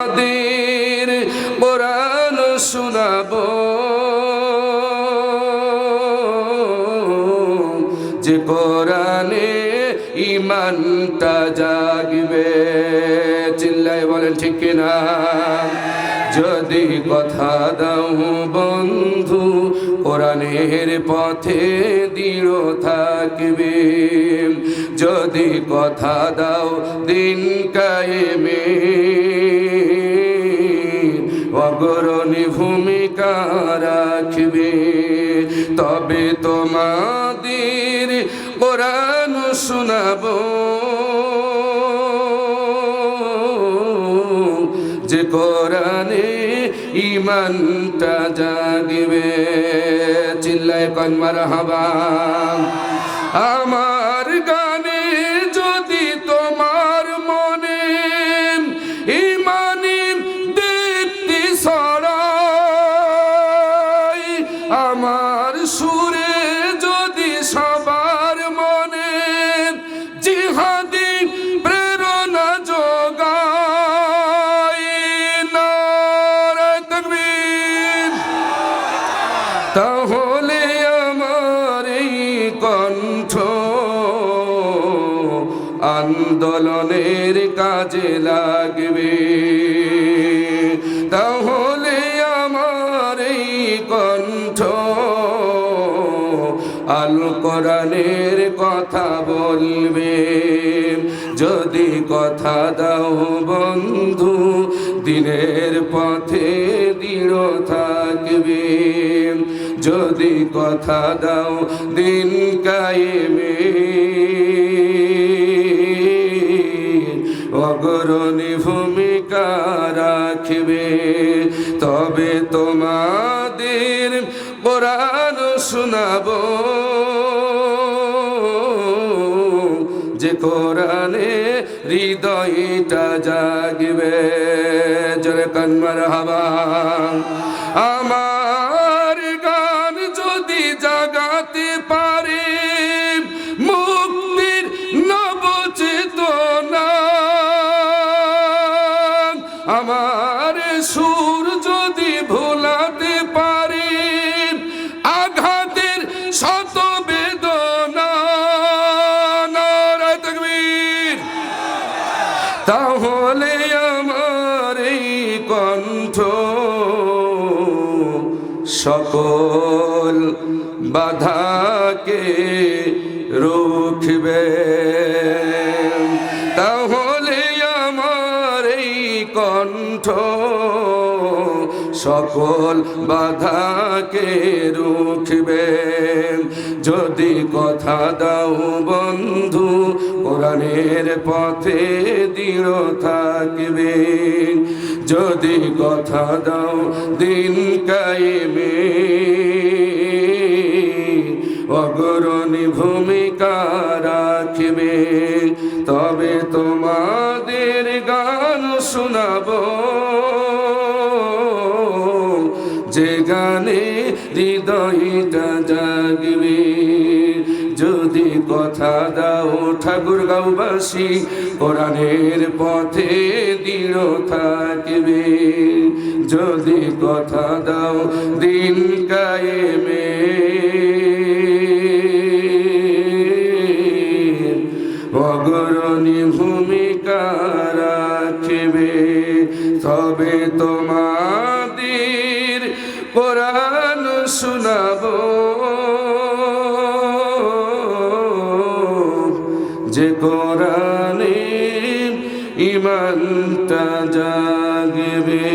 দের কোরআন শোনাবো। যে কোরআনে ইমানটা জাগবে। চিল্লায় বলেন, ঠিক কিনা যদি কথা দাও বন্ধু, কোরআনের পথে দৃঢ় থাকবে। যদি কথা দাও দিন কায়েমে অগ্রণী ভূমিকা রাখবে। তবে তোমাদের কোরআন শোনাবো। যে কোরআনে ইমানটা জাগবে। চিল্লায় কন্মার হাবা আমার আমার সুরে যদি সবার মনে জিহাদি প্রেরণা যোগায় তাহলে আমার এই কণ্ঠ আন্দোলনের কাজে লাগবে। কোরআনের কথা বলবে। যদি কথা দাও বন্ধু, দিনের পথে দৃঢ় থাকবে। যদি কথা দাও দিন কায়েমে। অগ্রণী ভূমিকা রাখবে। তবে তোমাদের কোরআন শোনাবো। যে কোরআনে হৃদয়টা জাগবে। জরে কন্মার হাবা আমার তাহলে আমার এই কণ্ঠ সকল বাধাকে রুখবে। তাহলে আমার এই কণ্ঠ সকল বাধাকে রুখবে যদি কথা দাও বন্ধু, কোরআনের পথে দৃঢ় থাকবে যদি কথা দাও দিন কায়েমে, অগ্রণী ভূমিকা রাখবে তবে তোমাদের গান শোনাবো। যে গানে হৃদয়টা জাগবে। যদি কথা দাও ঠাকুর গাঁওবাসী কোরআনের পথে দৃঢ় থাকবে। যদি কথা দাও দিন কায়েমে। অগ্রণী ভূমিকা রাখবে। তবে তোমাদের কোরআন শোনাবো। যে কোরআনে ইমানটা জাগবে।